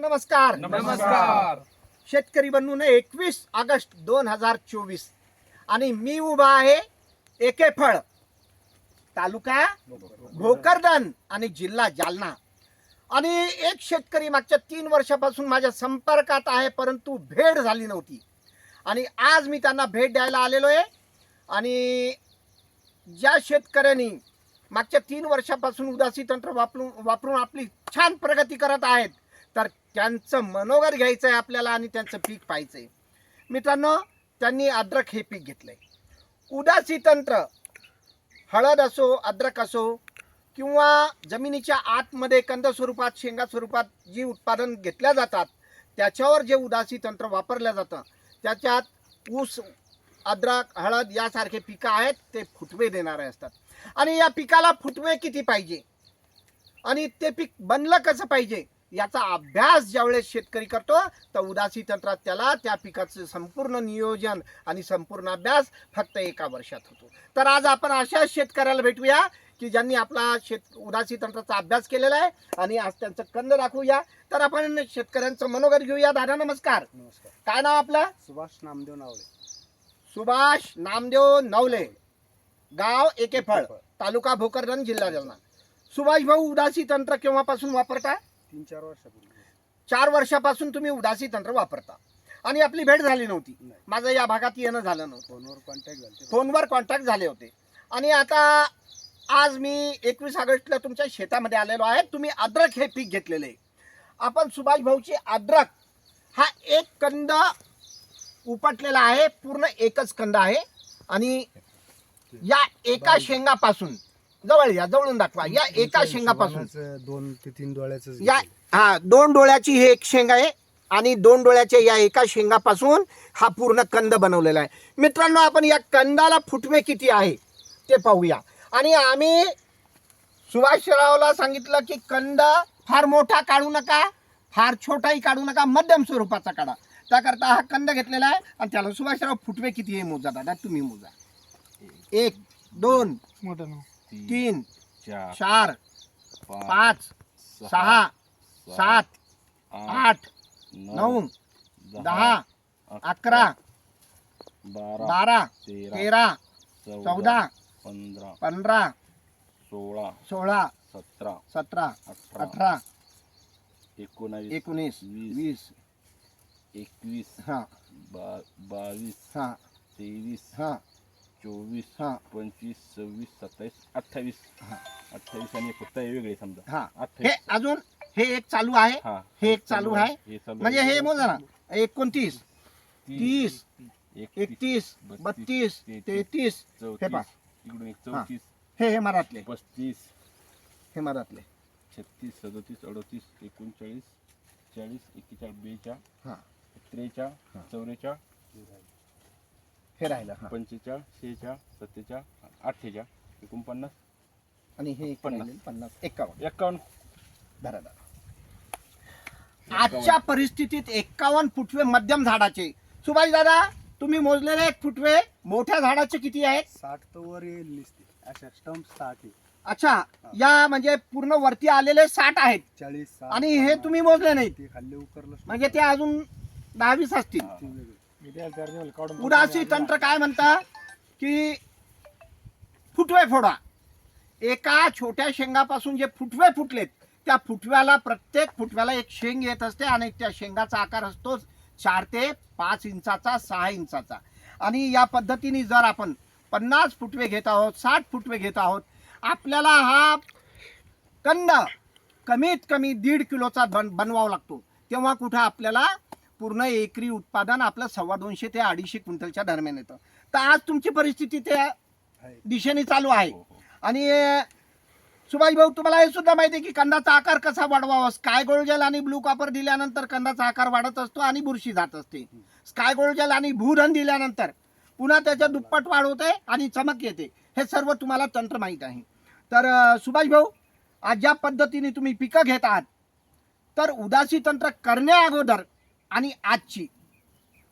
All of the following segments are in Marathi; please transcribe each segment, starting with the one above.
नमस्कार. नमस्कार. शेतकरी बंधून एकवीस ऑगस्ट दोन हजार चोवीस. आणि मी उभा आहे एके फळ तालुका भोकरदन आणि जिल्हा जालना. आणि एक शेतकरी मागच्या तीन वर्षापासून माझ्या संपर्कात आहे परंतु भेट झाली नव्हती. आणि आज मी त्यांना भेट द्यायला आलेलो आहे. आणि ज्या शेतकऱ्यांनी मागच्या तीन वर्षापासून उदासी तंत्र वापरून वापरून आपली छान प्रगती करत आहेत तर त्यांचं मनोगत घ्यायचं आहे आपल्याला आणि त्यांचं पीक पाहायचं आहे मित्रांनो त्यांनी अद्रक हे पीक घेतलंय. उदासी तंत्र हळद असो अद्रक असो किंवा जमिनीच्या आतमध्ये कंद स्वरूपात शेंगा स्वरूपात जी उत्पादन घेतल्या जातात त्याच्यावर जे उदासी तंत्र वापरलं जातं त्याच्यात ऊस अद्रक हळद यासारखे पिकं आहेत ते फुटवे देणारे असतात. आणि या पिकाला फुटवे किती पाहिजे? आणि ते पीक बनलं कसं पाहिजे? याचा अभ्यास ज्यावेळेस शेतकरी करतो तर उदासी तंत्रात त्याला त्या पिकाचं संपूर्ण नियोजन आणि संपूर्ण अभ्यास फक्त एका वर्षात होतो. तर आज आपण अशा शेतकऱ्याला भेटूया की ज्यांनी आपला शेत उदासी तंत्राचा अभ्यास केलेला आहे आणि आज त्यांचं कंद दाखवूया. तर आपण शेतकऱ्यांचं मनोगत घेऊया. दादा नमस्कार. नमस्कार. काय नाव आपलं? सुभाष नामदेव नावले. सुभाष नामदेव नवले. गाव एके फळ तालुका भोकरदन जिल्हा जालना. सुभाष भाऊ उदासी तंत्र केव्हापासून वापरता तीन चार वर्षापूर्वी. चार वर्षापासून तुम्ही उदासी तंत्र वापरता. आणि आपली भेट झाली नव्हती. माझं या भागात येणं झालं नव्हतं. फोनवर कॉन्टॅक्ट झाले फोनवर कॉन्टॅक्ट झाले होते. आणि आता आज मी एकवीस ऑगस्टला तुमच्या शेतामध्ये आलेलो आहे. तुम्ही अद्रक हे पीक घेतलेले. आहे आपण सुभाष भाऊची अद्रक हा एक कंद उपटलेला आहे. पूर्ण एकच कंद आहे. आणि या एका शेंगापासून जवळ या जवळून दाखवा. या एका शेंगापासून. दोन ते तीन डोळ्याचं या हा दोन डोळ्याची हे एक शेंग आहे आणि दोन डोळ्याच्या या एका शेंगापासून हा पूर्ण कंद बनवलेला आहे. मित्रांनो आपण या कंदाला फुटवे किती आहे ते पाहूया. आणि आम्ही सुभाषरावला सांगितलं की कंद फार मोठा काढू नका फार छोटाही काढू नका मध्यम स्वरूपाचा काढा. त्याकरता हा कंद घेतलेला आहे आणि त्याला सुभाषराव फुटवे किती हे मोजा दादा? तुम्ही मोजा. एक दोन. तीन चार चार पाच सहा सात आठ नऊ दहा अकरा बारा तेरा चौदा पंधरा पंधरा सोळा सोळा सतरा सतरा अठरा एकोणावीस एकोणीस वीस. वीस एकवीस हा बा बावीस हा तेवीस हा चोवीस हा. पंचवीस सव्वीस सत्तावीस अठ्ठावीस हा. अठ्ठावीस आणि फक्त हे वेगळे समजा. हा. हे अठ्ठावीस. अजून हे एक चालू आहे. हा हे एक चालू आहे. हे चालू म्हणजे. हे मोजा ना. एकोणतीस तीस एकतीस बत्तीस तेहतीस. हे पहा. चौतीस इकडून एक चौतीस. हे हे मराठले. पस्तीस. हे मराठले. छत्तीस सदतीस अडतीस एकोणचाळीस चाळीस एक्केचाळीस बेचाळीस हा. त्रेचाळ हा. चौवेचाळ हे राहिलं हा. पंचेचाळ शेहेचाळ सत्तेचाळ अठ्ठेचाळ एकोणपन्नास आणि हे एक पन्नास. एक्कावन्न एक्कावन्न धरा धरा आजच्या परिस्थितीत एक्कावन्न फुटवे मध्यम झाडाचे. सुभाष दादा तुम्ही मोजलेले एक फुटवे मोठ्या झाडाचे किती आहेत? साठ तर वर येईल नुसते. अशा स्टंप साठ आहे. अच्छा या म्हणजे पूर्ण वरती आलेले साठ आहेत. चाळीस साठ. आणि हे तुम्ही मोजले नाहीत. ते खाल्ले उकरलं म्हणजे ते अजून दहावीस असतील. ते वेगळे उदासी तंत्र काय म्हणता की फुटवे फोडा. एका छोट्या शेंगापासून जे फुटवे फुटलेत त्या फुटव्याला प्रत्येक फुटव्याला एक शेंग येत असते आणि त्या शेंगाचा आकार असतो चार ते पाच इंचाचा सहा इंचाचा. आणि या पद्धतीने जर आपण पन्नास फुटवे घेत आहोत साठ फुटवे घेत आहोत आपल्याला हा कंद कमीत कमी दीड किलोचा बन बनवावा लागतो. तेव्हा कुठं आपल्याला पूर्ण एकरी उत्पादन आपलं सव्वा दोनशे ते अडीचशे क्विंटलच्या दरम्यान येतं. तर आज तुमची परिस्थिती त्या. दिशेने चालू आहे. हो, हो. आणि सुभाष भाऊ तुम्हाला हे सुद्धा माहिती आहे की कंदाचा आकार कसा वाढवावा? स्काय गोल्ड जेल आणि ब्लू कॉपर दिल्यानंतर कंदाचा आकार वाढत असतो आणि बुरशी जात असते. स्काय गोल्ड जेल आणि भूधन दिल्यानंतर पुन्हा त्याच्या दुप्पट वाढ होते आणि चमक येते. हे सर्व तुम्हाला तंत्र माहीत आहे. तर सुभाष भाऊ आज ज्या पद्धतीने तुम्ही पिकं घेत आहात तर उदासी तंत्र करण्या अगोदर आणि आजची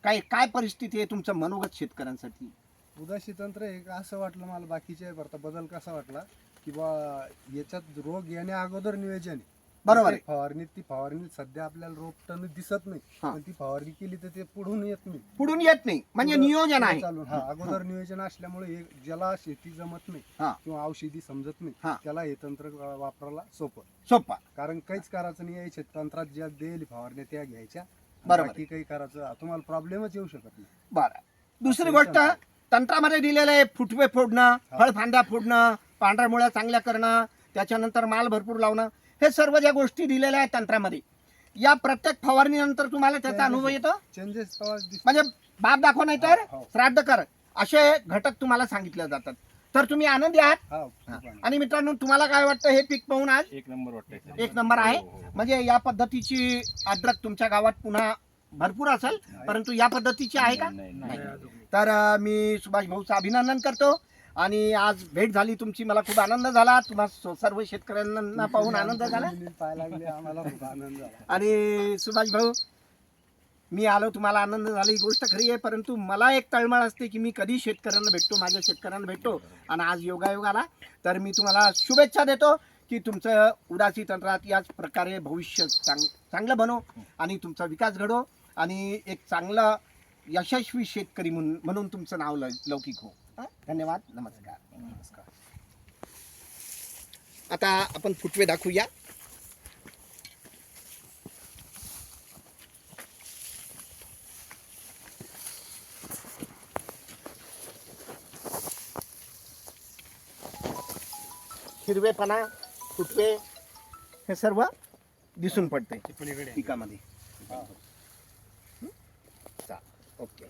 काय काय परिस्थिती आहे तुमचं मनोगत शेतकऱ्यांसाठी? उदासी तंत्र एक असं वाटलं मला बाकीच्या भरता बदल कसा वाटला? की बा याच्यात रोग येण्या अगोदर नियोजन आहे. बरोबर आहे. फवारणी ती फवारणी सध्या आपल्याला रोपटन दिसत नाही. हा. पण ती फवारणी केली तर ते पुढून येत नाही. पुढून येत नाही. म्हणजे पुढं- नियोजन पुढं आहे. चालून. हा अगोदर नियोजन असल्यामुळे हे ज्याला शेती जमत नाही हा. किंवा औषधी समजत नाही हा. त्याला हे तंत्र वापरायला सोपं. सोपा. कारण काहीच करायचं नाही. यायचे तंत्रात ज्या देईल फवारण्या त्या घ्यायच्या. बरोबर. बाकी काही करायचं तुम्हाला प्रॉब्लेमच येऊ शकत नाही बरं दुसरी गोष्ट. तंत्रामध्ये दिलेलं आहे फुटवे फोडणं हा. फळफांद्या फोडणं पांढऱ्या मुळ्या चांगल्या करणं त्याच्यानंतर माल भरपूर लावणं हे सर्व ज्या गोष्टी दिलेल्या आहेत तंत्रामध्ये या प्रत्येक फवारणीनंतर तुम्हाला त्याचा अनुभव येतो चेंजेस. म्हणजे बाप दाखव नाही तर हो. श्राद्ध कर असे घटक तुम्हाला सांगितले जातात तर तुम्ही आनंदी आहात? हा खूप. आणि मित्रांनो तुम्हाला काय वाटतं हे पीक पाहून आज? एक नंबर वाटतंय सर. एक नंबर आहे. हो, हो, हो. म्हणजे या पद्धतीची अद्रक तुमच्या गावात पुन्हा भरपूर असेल परंतु या पद्धतीची आहे का? नाही, नाही, नाही. तर अ, मी सुभाष भाऊचं अभिनंदन करतो. आणि आज भेट झाली तुमची. मला खूप आनंद झाला. तुम्हा स- सर्व शेतकऱ्यांना पाहून आनंद झाला. जमिनीत पाय लागले. आम्हाला खूप आनंद झाला. आणि सुभाष भाऊ मी आलो तुम्हाला आनंद झाला ही गोष्ट खरी आहे परंतु मला एक तळमळ असते की मी कधी शेतकऱ्यांना भेटतो माझ्या शेतकऱ्यांना भेटतो आणि आज योगायोग आला तर मी तुम्हाला शुभेच्छा देतो की तुमचं उदासी तंत्रात याच प्रकारे भविष्य चांग चांगलं बनो आणि तुमचा विकास घडो आणि एक चांगला यशस्वी शेतकरी म्हणून म्हणून तुमचं नाव लौ- लौकिक हं? धन्यवाद नमस्कार. नमस्कार. आता आपण फुटवे दाखवूया. हिरवेपणा फुटवे हे सर्व दिसून पडते. पिकामध्ये. ओके.